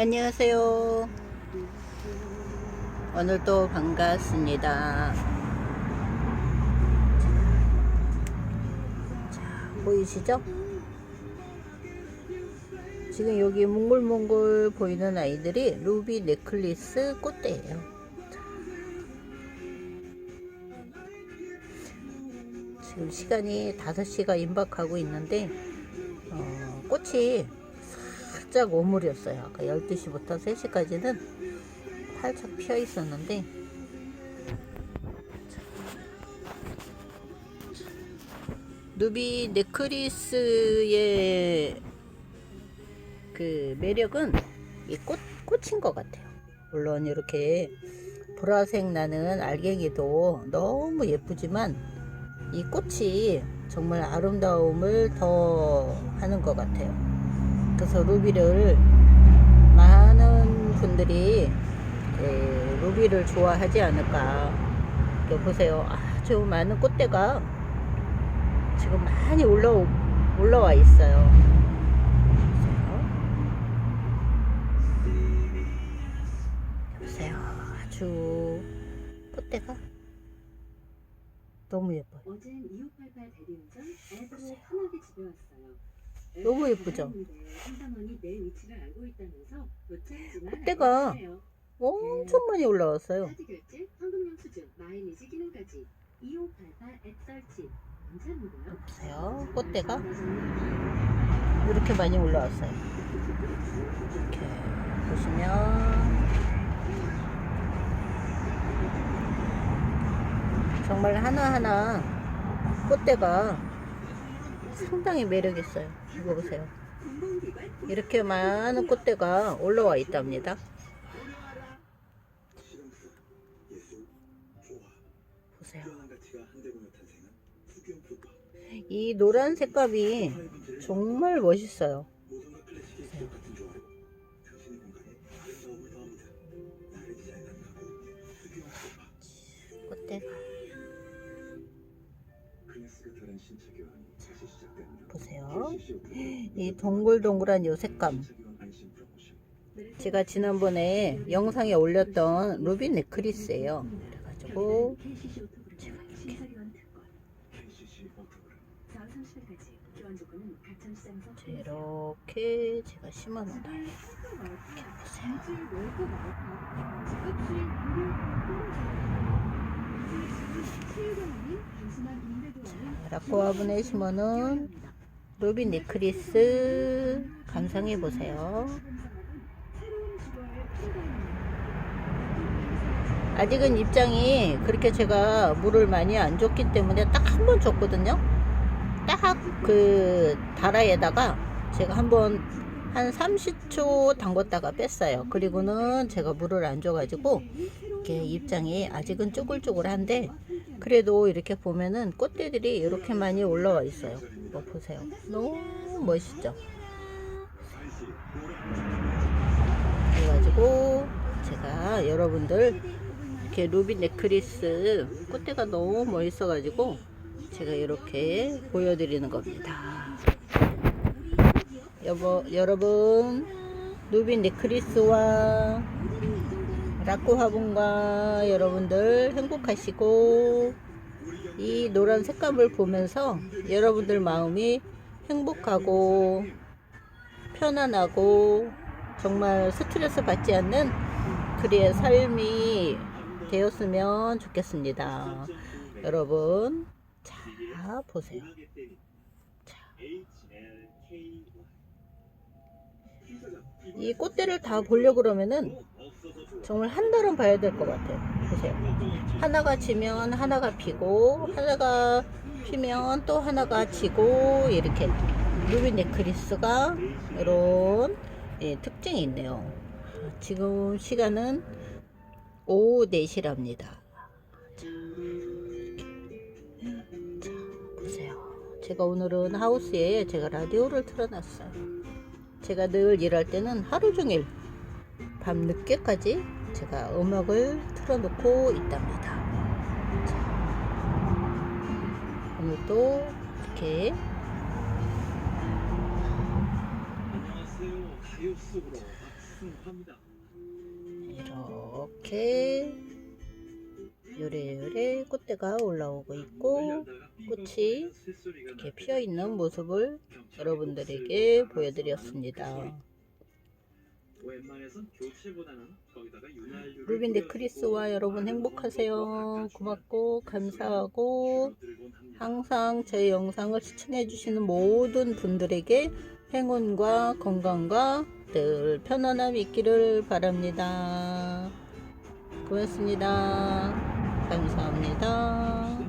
안녕하세요. 오늘도 반갑습니다. 자, 보이시죠? 지금 여기 몽글몽글 보이는 아이들이 루비 넥클리스 꽃대예요. 자. 지금 시간이 5시가 임박하고 있는데 어, 꽃이 살짝 오물이었어요. 아까 12시부터 3시까지는 활짝 피어 있었는데 누비 네크리스의 그 매력은 이 꽃, 꽃인 것 같아요. 물론 이렇게 보라색 나는 알갱이도 너무 예쁘지만 이 꽃이 정말 아름다움을 더 하는 것 같아요. 그래서 루비를 많은 분들이 예, 루비를 좋아하지 않을까. 이렇게 보세요. 아주 많은 꽃대가 지금 많이 올라 올라와 있어요. 보세요. 보세요. 아주 꽃대가 너무 예뻐요. 어젠 2588 대리운전 앱으로 편하게 집에 왔어요. 너무 예쁘죠? 그때가 있어요. 엄청 많이 올라왔어요. 카드 결제, 현금용 수준, 마일리지 기능까지 2588앱 설치 괜찮은데요? 보세요. 꽃대가 이렇게 많이 올라왔어요. 이렇게 보시면 정말 하나하나 꽃대가 상당히 매력 있어요. 이거 보세요. 이렇게 많은 꽃대가 올라와 있답니다. 보세요. 이 노란 색감이 정말 멋있어요. 이 동글동글한 요 색감. 제가 지난번에 영상에 올렸던 루비 네크리스예요. 그래가지고 제가 이렇게 이렇게 제가 심어놓다. 이렇게 보세요. 라코 화분에 심어놓은 루비 네크리스 감상해 보세요. 아직은 입장이 그렇게 제가 물을 많이 안 줬기 때문에 딱 한 번 줬거든요. 딱 그 다라에다가 제가 한번 한 30초 담궜다가 뺐어요. 그리고는 제가 물을 안 줘가지고 이렇게 입장이 아직은 쪼글쪼글한데 그래도 이렇게 보면은 꽃대들이 이렇게 많이 올라와 있어요. 이거 보세요. 너무 멋있죠? 그래가지고 제가 여러분들 이렇게 루비 네크리스 꽃대가 너무 멋있어가지고 제가 이렇게 보여드리는 겁니다. 여보, 여러분, 루비 네크리스와 라코 화분과 여러분들 행복하시고 이 노란 색감을 보면서 여러분들 마음이 행복하고 편안하고 정말 스트레스 받지 않는 그리의 삶이 되었으면 좋겠습니다. 여러분, 자, 보세요. 자, 이 꽃대를 다 보려고 그러면은 정말 한 달은 봐야 될 것 같아요. 보세요. 하나가 지면 하나가 피고, 하나가 피면 또 하나가 지고, 이렇게. 루비 네크리스가 이런 예, 특징이 있네요. 지금 시간은 오후 4시랍니다. 자. 자, 보세요. 제가 오늘은 하우스에 제가 라디오를 틀어놨어요. 제가 늘 일할 때는 하루 종일 밤 늦게까지 제가 음악을 틀어놓고 있답니다. 자, 오늘도 이렇게 안녕하세요. 가요 속으로 승합니다. 이렇게 요래요래 꽃대가 올라오고 있고 꽃이 이렇게 피어 있는 모습을 여러분들에게 보여드렸습니다. 루빈 데크리스와 여러분 행복하세요. 고맙고 감사하고. 항상 제 영상을 시청해 주시는 모든 분들에게 행운과 건강과 늘 편안함 있기를 바랍니다. 고맙습니다. 감사합니다.